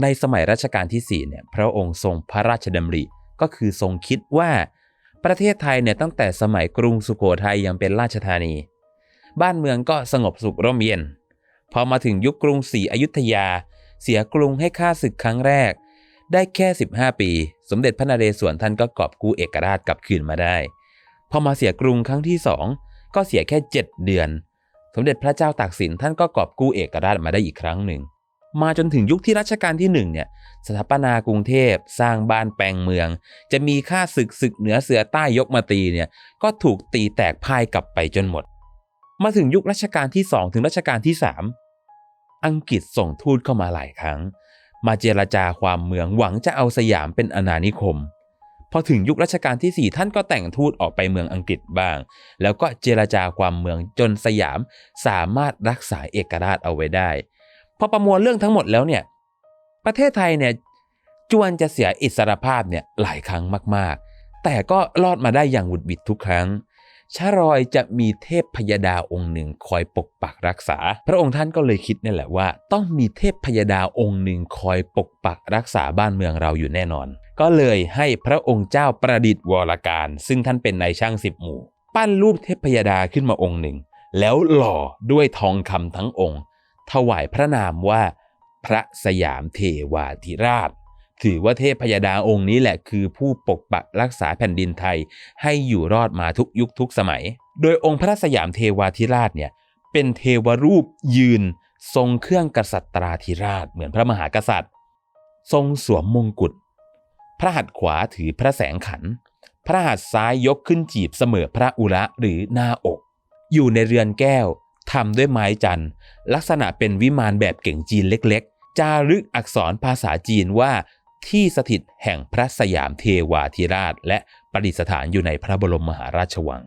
ในสมัยรัชกาลที่4เนี่ยพระองค์ทรงพระราชดำริก็คือทรงคิดว่า ประเทศไทยเนี่ยตั้งแต่สมัยกรุงสุโขทัยยังเป็นราชธานี บ้านเมืองก็สงบสุขร่มเย็น พอมาถึงยุคกรุงศรีอยุธยา เสียกรุงให้ข้าศึกครั้งแรก ได้แค่ 15 ปี สมเด็จพระนเรศวรท่านก็กอบกู้เอกราชกลับคืนมาได้ พอมาเสียกรุงครั้งที่สองก็เสียแค่ 7 เดือน สมเด็จพระเจ้าตากสินท่านก็กอบกู้เอกราชมาได้อีกครั้งหนึ่ง มาจนถึงยุคที่รัชกาลที่หนึ่งเนี่ยสถาปนากรุงเทพสร้างบ้านแปลงเมือง จะมีค่าศึกศึกเหนือเสือใต้ยกมาตีเนี่ยก็ถูกตีแตกพ่ายกลับไปจนหมด มาถึงยุครัชกาลที่ 2 ถึงรัชกาลที่ 3 อังกฤษส่งทูตเข้ามาหลายครั้ง มาเจรจาความเมืองหวังจะเอาสยามเป็นอาณานิคมพอถึงยุครัชกาลที่ 4 ท่านก็แต่งทูตออกไปเมืองอังกฤษบ้าง แล้วก็เจรจาความเมืองจนสยามสามารถรักษาเอกราชเอาไว้ได้ อประมวลเรื่องทั้งหมดแล้วเนี่ยประเทศไทยเนี่ยจวนจะเสียอิสรภาพเนี่ยหลายครั้งมากๆ แต่ก็รอดมาได้อย่างหวุดหวิดทุกครั้งชารอยจะมีเทพพยดาองค์หนึ่งคอยปกปักรักษา พระองค์ท่านก็เลยคิดนี่แหละว่า ต้องมีเทพพยดาองค์หนึ่งคอยปกปักรักษาบ้านเมืองเราอยู่แน่นอน ก็เลยให้พระองค์เจ้าประดิษฐ์วรการ ซึ่งท่านเป็นนายช่างสิบหมู่ ปั้นรูปเทพพยดาขึ้นมาองค์หนึ่ง แล้วหล่อด้วยทองคำทั้งองค์ ถวายพระนามว่า พระสยามเทวาธิราช ถือว่าเทพพยดาองค์นี้แหละคือผู้ปกปักรักษาแผ่นดินไทยให้อยู่รอดมาทุกยุคทุกสมัย โดยองค์พระสยามเทวาธิราชเนี่ยเป็นเทวรูปยืน ทรงเครื่องกษัตราธิราชเหมือนพระมหากษัตริย์ ทรงสวมมงกุฎพระหัตถ์ขวาถือพระแสงขัน พระหัตถ์ซ้ายยกขึ้นจีบเสมอพระอุระหรือหน้าอก อยู่ในเรือนแก้ว ทำด้วยไม้จันทร์ ลักษณะเป็นวิมานแบบเก่งจีนเล็กๆ จารึกอักษรภาษาจีนว่าที่สถิตแห่งพระสยามเทวาธิราช และประดิษฐานอยู่ในพระบรมมหาราชวัง